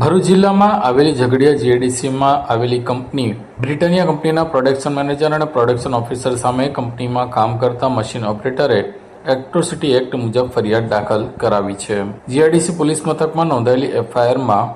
ભરૂચ જિલ્લામાં આવેલી ઝઘડિયા જીએડીસીમાં આવેલી કંપની બ્રિટાનિયા કંપનીના પ્રોડક્શન મેનેજર અને પ્રોડક્શન ઓફિસર સામે કંપનીમાં કામ કરતા મશીન ઓપરેટરે એક્ટ્રોસિટી એક્ટ મુજબ ફરિયાદ દાખલ કરાવી છે. જીઆઈડીસી પોલીસ મથકમાં નોંધાયેલી એફઆઈઆરમાં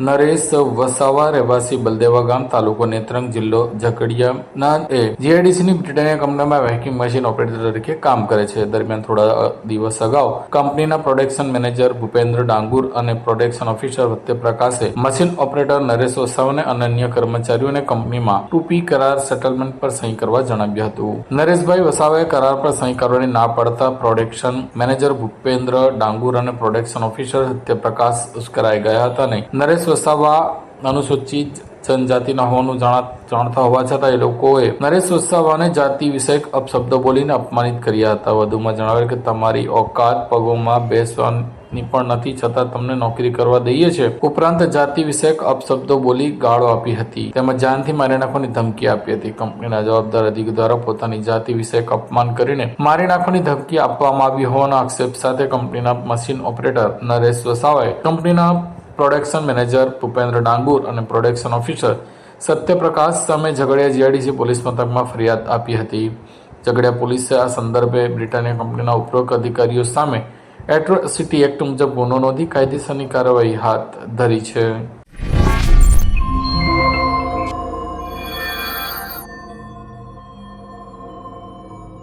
નરેશ વસાવા, રહેવાસી બલદેવા ગામ, તાલુકો નેત્રંગ જિલ્લો ઝઘડિયાના એ. જીઆઈડીસીની બ્રિટાનિયા કંપનીમાં વેક્યુમ મશીન ઓપરેટર તરીકે કામ કરે છે. દરમિયાન થોડા દિવસ અગાઉ કંપનીના પ્રોડક્શન મેનેજર ભૂપેન્દ્ર ડાંગુર અને પ્રોડક્શન ઓફિસર વચ્ચે પ્રકાશે મશીન ઓપરેટર નરેશ વસાવાને અને અન્ય કર્મચારીઓને કંપનીમાં ટુપી કરાર સેટલમેન્ટ પર સહી કરવા જણાવ્યું હતું. નરેશભાઈ વસાવાએ કરાર પર સહી કરવાની ના પડતા પ્રોડક્શન મેનેજર ભૂપેન્દ્ર ડાંગુર અને પ્રોડક્શન ઓફિસર સત્યપ્રકાશ ઉશ્કરાઈ ગયા હતા નહીં નરેશ વસાવા અનુસૂચિત જનજાતિના હોવાનું જાણતા હોવા છતાં એ લોકોએ નરેશ વસાવાને જાતિ વિષયક અપશબ્દો બોલીને અપમાનિત કર્યા હતા. વધુમાં જણાવેલ કે તમારી ઓકાત પગોમાં બેસવાની પણ નથી, છતાં તમને નોકરી કરવા દઈએ છે ઉપરાંત જાતિ વિષયક અપશબ્દો બોલી ગાળો આપી હતી. તેમજ જાનથી મારી નાખવાની ધમકી આપી હતી. કંપનીના જવાબદાર અધિક દ્વારા પોતાની જાતિ વિષયક અપમાન કરીને મારી નાખવાની ધમકી આપવામાં આવી હોવાના આક્ષેપ સાથે કંપનીના મશીન ઓપરેટર નરેશ વસાવાએ કંપનીના પ્રોડક્શન મેનેજર ભૂપેન્દ્ર ડાંગુર અને પ્રોડક્શન ઓફિસર સત્યપ્રકાશ સામે ઝઘડિયા જીઆઈડીસી પોલીસ મથકમાં ફરિયાદ આપી હતી. ઝઘડિયા પોલીસે આ સંદર્ભે બ્રિટાનિયા કંપનીના ઉપરોક્ત અધિકારીઓ સામે એટ્રોસિટી એક્ટ મુજબ ગુનો નોંધી કાયદેસરની કાર્યવાહી હાથ ધરી છે.